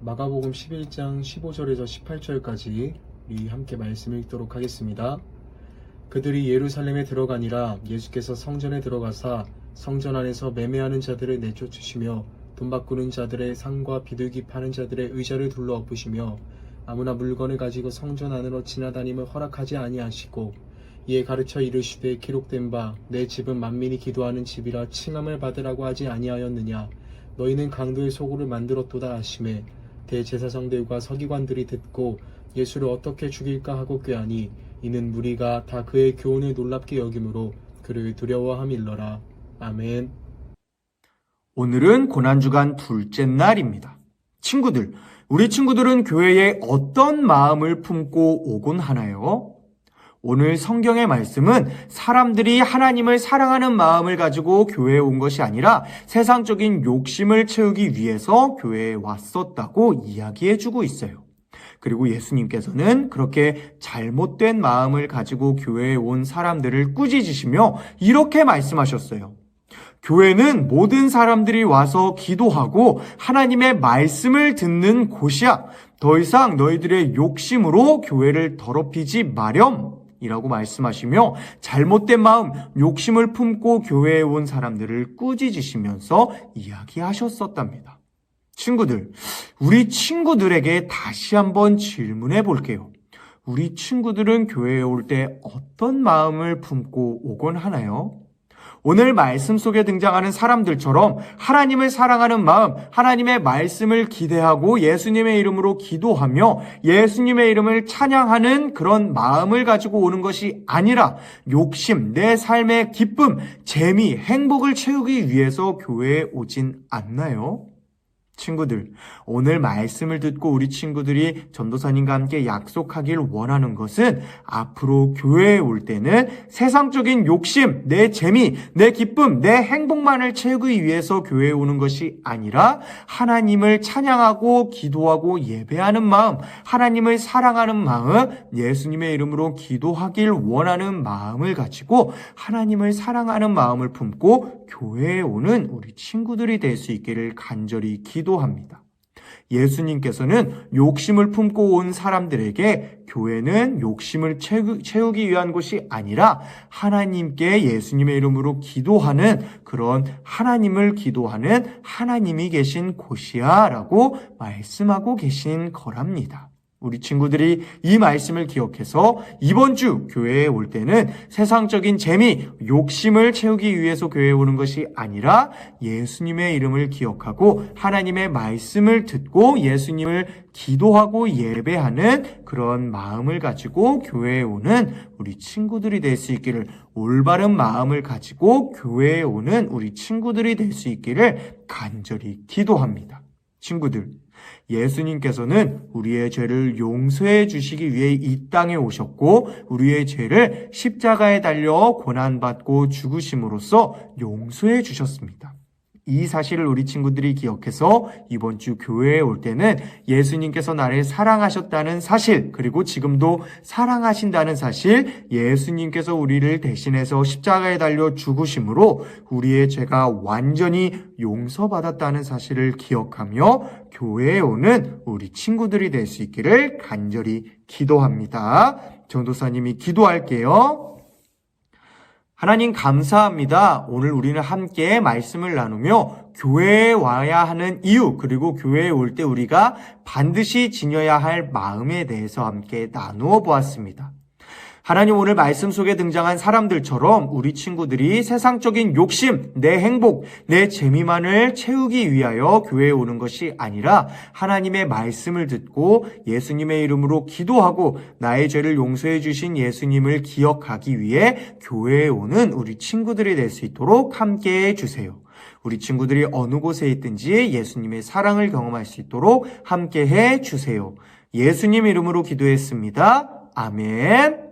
마가복음 11장 15절에서 18절까지 우리 함께 말씀을 읽도록 하겠습니다. 그들이 예루살렘에 들어가니라 예수께서 성전에 들어가사 성전 안에서 매매하는 자들을 내쫓으시며 돈 바꾸는 자들의 상과 비둘기 파는 자들의 의자를 둘러 엎으시며 아무나 물건을 가지고 성전 안으로 지나다님을 허락하지 아니하시고 이에 가르쳐 이르시되 기록된 바 내 집은 만민이 기도하는 집이라 칭함을 받으라고 하지 아니하였느냐 너희는 강도의 소굴을 만들었도다 하심에 대제사장들과 서기관들이 듣고 예수를 어떻게 죽일까 하고 꾀하니 이는 무리가 다 그의 교훈을 놀랍게 여김으로 그를 두려워함일러라 아멘 오늘은 고난주간 둘째 날입니다. 친구들, 우리 친구들은 교회에 어떤 마음을 품고 오곤 하나요? 오늘 성경의 말씀은 사람들이 하나님을 사랑하는 마음을 가지고 교회에 온 것이 아니라 세상적인 욕심을 채우기 위해서 교회에 왔었다고 이야기해 주고 있어요. 그리고 예수님께서는 그렇게 잘못된 마음을 가지고 교회에 온 사람들을 꾸짖으시며 이렇게 말씀하셨어요. 교회는 모든 사람들이 와서 기도하고 하나님의 말씀을 듣는 곳이야. 더 이상 너희들의 욕심으로 교회를 더럽히지 마렴. 이라고 말씀하시며 잘못된 마음, 욕심을 품고 교회에 온 사람들을 꾸짖으시면서 이야기하셨었답니다. 친구들, 우리 친구들에게 다시 한번 질문해 볼게요. 우리 친구들은 교회에 올 때 어떤 마음을 품고 오곤 하나요? 오늘 말씀 속에 등장하는 사람들처럼 하나님을 사랑하는 마음, 하나님의 말씀을 기대하고 예수님의 이름으로 기도하며 예수님의 이름을 찬양하는 그런 마음을 가지고 오는 것이 아니라 욕심, 내 삶의 기쁨, 재미, 행복을 채우기 위해서 교회에 오진 않나요? 친구들, 오늘 말씀을 듣고 우리 친구들이 전도사님과 함께 약속하길 원하는 것은 앞으로 교회에 올 때는 세상적인 욕심, 내 재미, 내 기쁨, 내 행복만을 채우기 위해서 교회에 오는 것이 아니라 하나님을 찬양하고 기도하고 예배하는 마음, 하나님을 사랑하는 마음, 예수님의 이름으로 기도하길 원하는 마음을 가지고 하나님을 사랑하는 마음을 품고 교회에 오는 우리 친구들이 될 수 있기를 간절히 기도 합니다. 예수님께서는 욕심을 품고 온 사람들에게 교회는 욕심을 채우, 기 위한 곳이 아니라 하나님께 예수님의 이름으로 기도하는 그런 하나님을 기도하는 하나님이 계신 곳이야 라고 말씀하고 계신 거랍니다. 우리 친구들이 이 말씀을 기억해서 이번 주 교회에 올 때는 세상적인 재미, 욕심을 채우기 위해서 교회에 오는 것이 아니라 예수님의 이름을 기억하고 하나님의 말씀을 듣고 예수님을 기도하고 예배하는 그런 마음을 가지고 교회에 오는 우리 친구들이 될 수 있기를 올바른 마음을 가지고 교회에 오는 우리 친구들이 될 수 있기를 간절히 기도합니다. 친구들, 예수님께서는 우리의 죄를 용서해 주시기 위해 이 땅에 오셨고 우리의 죄를 십자가에 달려 고난받고 죽으심으로써 용서해 주셨습니다. 이 사실을 우리 친구들이 기억해서 이번 주 교회에 올 때는 예수님께서 나를 사랑하셨다는 사실, 그리고 지금도 사랑하신다는 사실, 예수님께서 우리를 대신해서 십자가에 달려 죽으심으로 우리의 죄가 완전히 용서받았다는 사실을 기억하며 교회에 오는 우리 친구들이 될 수 있기를 간절히 기도합니다. 정도사님이 기도할게요. 하나님 감사합니다. 오늘 우리는 함께 말씀을 나누며 교회에 와야 하는 이유, 그리고 교회에 올 때 우리가 반드시 지녀야 할 마음에 대해서 함께 나누어 보았습니다. 하나님 오늘 말씀 속에 등장한 사람들처럼 우리 친구들이 세상적인 욕심, 내 행복, 내 재미만을 채우기 위하여 교회에 오는 것이 아니라 하나님의 말씀을 듣고 예수님의 이름으로 기도하고 나의 죄를 용서해 주신 예수님을 기억하기 위해 교회에 오는 우리 친구들이 될 수 있도록 함께 해 주세요. 우리 친구들이 어느 곳에 있든지 예수님의 사랑을 경험할 수 있도록 함께 해 주세요. 예수님 이름으로 기도했습니다. 아멘.